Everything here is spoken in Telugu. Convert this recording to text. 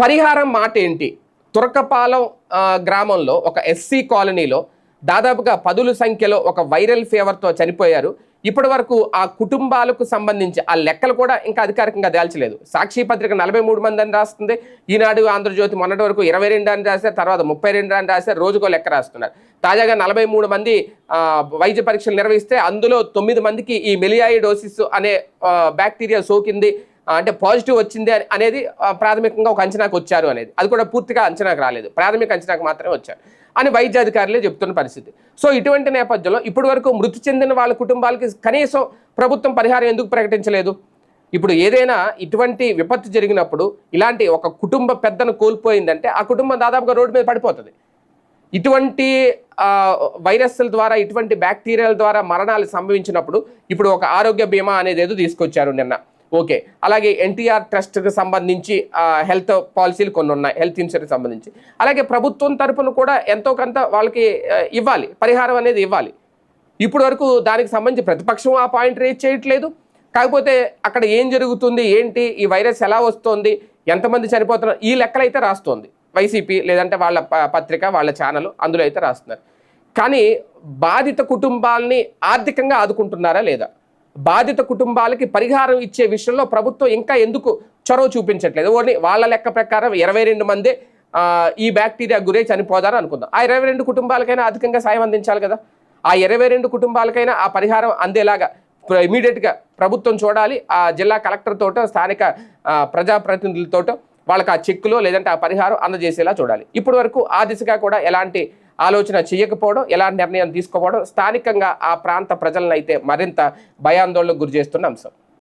పరిహారం మాట ఏంటి? తురకపాలెం గ్రామంలో ఒక ఎస్సీ కాలనీలో దాదాపుగా పదుల సంఖ్యలో ఒక వైరల్ ఫీవర్తో చనిపోయారు. ఇప్పటి వరకు ఆ కుటుంబాలకు సంబంధించి ఆ లెక్కలు కూడా ఇంకా అధికారికంగా దాల్చలేదు. సాక్షి పత్రిక నలభై మూడు మంది అని రాస్తుంది. ఈనాడు ఆంధ్రజ్యోతి మొన్నటి వరకు ఇరవై రెండు అని రాశారు తర్వాత ముప్పై రెండు అని రాశారు రోజుకో లెక్క రాస్తున్నారు. తాజాగా నలభై మూడు మంది వైద్య పరీక్షలు నిర్వహిస్తే అందులో తొమ్మిది మందికి ఈ మెలియాయిడోసిస్ అనే బ్యాక్టీరియా సోకింది. అంటే పాజిటివ్ వచ్చింది అని- అనేది ప్రాథమికంగా ఒక అంచనాకు వచ్చారు అనేది. అది కూడా పూర్తిగా అంచనాకు రాలేదు. ప్రాథమిక అంచనాకు మాత్రమే వచ్చారు. అని వైద్యాధికారులే చెప్తున్న పరిస్థితి. సో ఇటువంటి నేపథ్యంలో ఇప్పటి వరకు మృతి చెందిన వాళ్ళ కుటుంబాలకి కనీసం ప్రభుత్వం పరిహారం ఎందుకు ప్రకటించలేదు? ఇప్పుడు ఏదైనా ఇటువంటి విపత్తు జరిగినప్పుడు ఇలాంటి ఒక కుటుంబ పెద్దను కోల్పోయిందంటే ఆ కుటుంబం దాదాపుగా రోడ్డు మీద పడిపోతుంది. ఇటువంటి వైరస్ల ద్వారా ఇటువంటి బ్యాక్టీరియాల ద్వారా మరణాలు సంభవించినప్పుడు ఇప్పుడు ఒక ఆరోగ్య బీమా అనేది ఏదో తీసుకొచ్చారు నిన్న. ఓకే. అలాగే ఎన్టీఆర్ ట్రస్ట్కి సంబంధించి హెల్త్ పాలసీలు కొన్ని ఉన్నాయి హెల్త్ ఇన్సూరెన్స్ సంబంధించి. అలాగే ప్రభుత్వం తరపున కూడా ఎంతో కొంత వాళ్ళకి ఇవ్వాలి పరిహారం అనేది ఇవ్వాలి. ఇప్పుడు వరకు దానికి సంబంధించి ప్రతిపక్షం ఆ పాయింట్ రేజ్ చేయట్లేదు. కాకపోతే అక్కడ ఏం జరుగుతుంది ఏంటి ఈ వైరస్ ఎలా వస్తుంది ఎంతమంది చనిపోతున్నారు ఈ లెక్కలు అయితే రాస్తోంది. వైసీపీ లేదంటే వాళ్ళ ప- పత్రిక వాళ్ళ ఛానల్ అందులో అయితే రాస్తున్నారు. కానీ బాధిత కుటుంబాలని ఆర్థికంగా ఆదుకుంటున్నారా లేదా? బాధిత కుటుంబాలకి పరిహారం ఇచ్చే విషయంలో ప్రభుత్వం ఇంకా ఎందుకు చొరవ చూపించట్లేదు? ఓన్లీ వాళ్ళ లెక్క ప్రకారం ఇరవై రెండు మంది ఈ బ్యాక్టీరియా గురై చనిపోదారు అనుకుందాం. ఆ ఇరవై రెండు కుటుంబాలకైనా అధికంగా సాయం అందించాలి కదా? ఆ ఇరవై రెండు కుటుంబాలకైనా ఆ పరిహారం అందేలాగా ఇమీడియట్గా ప్రభుత్వం చూడాలి. ఆ జిల్లా కలెక్టర్తోటో స్థానిక ప్రజాప్రతినిధులతోటో వాళ్ళకి ఆ చెక్కులో లేదంటే ఆ పరిహారం అందజేసేలా చూడాలి. ఇప్పటి వరకు ఆ దిశగా కూడా ఎలాంటి ఆలోచన చేయకపోవడం ఎలాంటి నిర్ణయం తీసుకోవడం స్థానికంగా ఆ ప్రాంత ప్రజలను అయితే మరింత భయాందోళనకు గురి చేస్తున్న అంశం.